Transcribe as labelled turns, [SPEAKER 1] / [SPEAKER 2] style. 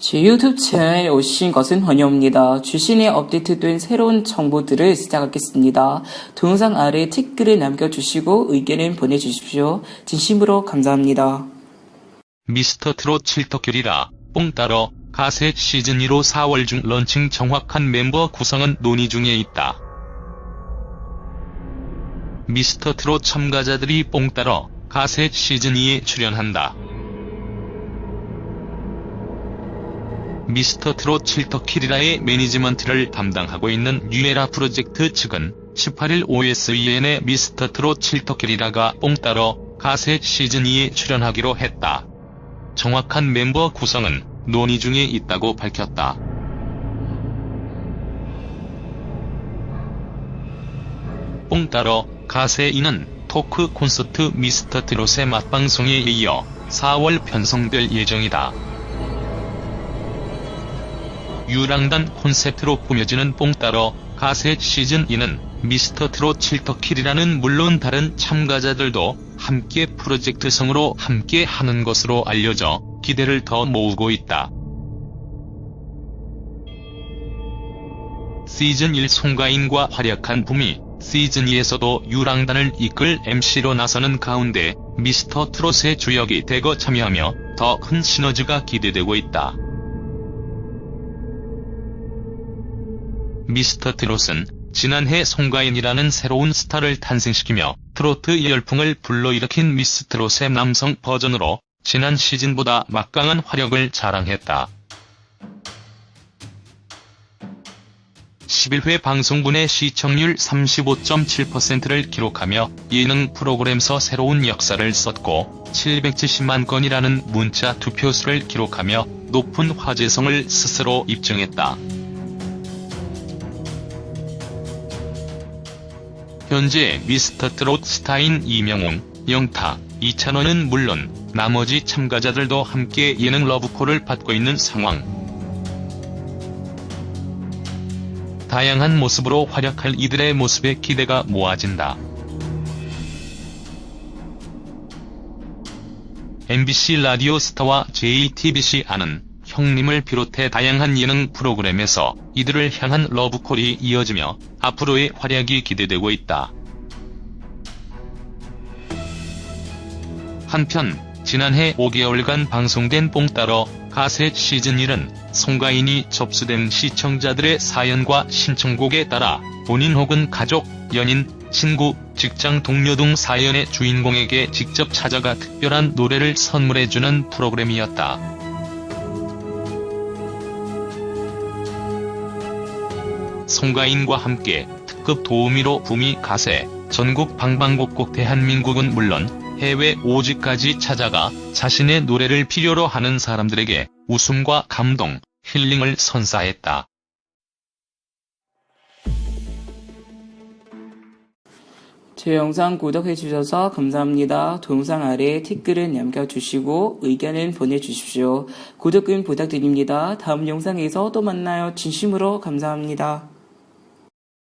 [SPEAKER 1] 제 유튜브 채널에 오신 것은 환영합니다. 주신에 업데이트된 새로운 정보들을 시작하겠습니다. 동영상 아래 댓글을 남겨주시고 의견을 보내주십시오. 진심으로 감사합니다.
[SPEAKER 2] 미스터 트롯 칠덕결이라 뽕 따러 가세 시즌2로 4월 중 런칭 정확한 멤버 구성은 논의 중에 있다. 미스터 트롯 참가자들이 뽕 따러 가세 시즌2에 출연한다. 미스터 트롯 칠덕키리라의 매니지먼트를 담당하고 있는 뉴에라 프로젝트 측은 18일 OSEN의 미스터 트롯 칠덕키리라가 뽕 따러 가세 시즌2에 출연하기로 했다. 정확한 멤버 구성은 논의 중에 있다고 밝혔다. 뽕 따러 가세이는 토크 콘서트 미스터 트롯의 맛방송에 이어 4월 편성될 예정이다. 유랑단 콘셉트로 꾸며지는 뽕 따러 가세 시즌2는 미스터 트롯 칠터킬이라는 물론 다른 참가자들도 함께 프로젝트성으로 함께 하는 것으로 알려져 기대를 더 모으고 있다. 시즌1 송가인과 활약한 붐이 시즌2에서도 유랑단을 이끌 MC로 나서는 가운데 미스터 트롯의 주역이 대거 참여하며 더 큰 시너지가 기대되고 있다. 미스터 트롯은 지난해 송가인이라는 새로운 스타를 탄생시키며 트로트 열풍을 불러일으킨 미스 트롯의 남성 버전으로 지난 시즌보다 막강한 화력을 자랑했다. 11회 방송분의 시청률 35.7%를 기록하며 예능 프로그램서 새로운 역사를 썼고 770만 건이라는 문자 투표수를 기록하며 높은 화제성을 스스로 입증했다. 현재 미스터 트롯 스타인 이명웅, 영타, 이찬원은 물론 나머지 참가자들도 함께 예능 러브콜을 받고 있는 상황. 다양한 모습으로 활약할 이들의 모습에 기대가 모아진다. MBC 라디오 스타와 JTBC 아는 형님을 비롯해 다양한 예능 프로그램에서 이들을 향한 러브콜이 이어지며 앞으로의 활약이 기대되고 있다. 한편 지난해 5개월간 방송된 뽕 따러 가세 시즌 1은 송가인이 접수된 시청자들의 사연과 신청곡에 따라 본인 혹은 가족, 연인, 친구, 직장 동료 등 사연의 주인공에게 직접 찾아가 특별한 노래를 선물해주는 프로그램이었다. 송가인과 함께 특급 도우미로 붐이 가세, 전국 방방곡곡 대한민국은 물론 해외 오지까지 찾아가 자신의 노래를 필요로 하는 사람들에게 웃음과 감동, 힐링을 선사했다.
[SPEAKER 1] 제 영상 구독해주셔서 감사합니다. 동영상 아래 댓글을 남겨주시고 의견을 보내주십시오. 구독은 부탁드립니다. 다음 영상에서 또 만나요. 진심으로 감사합니다.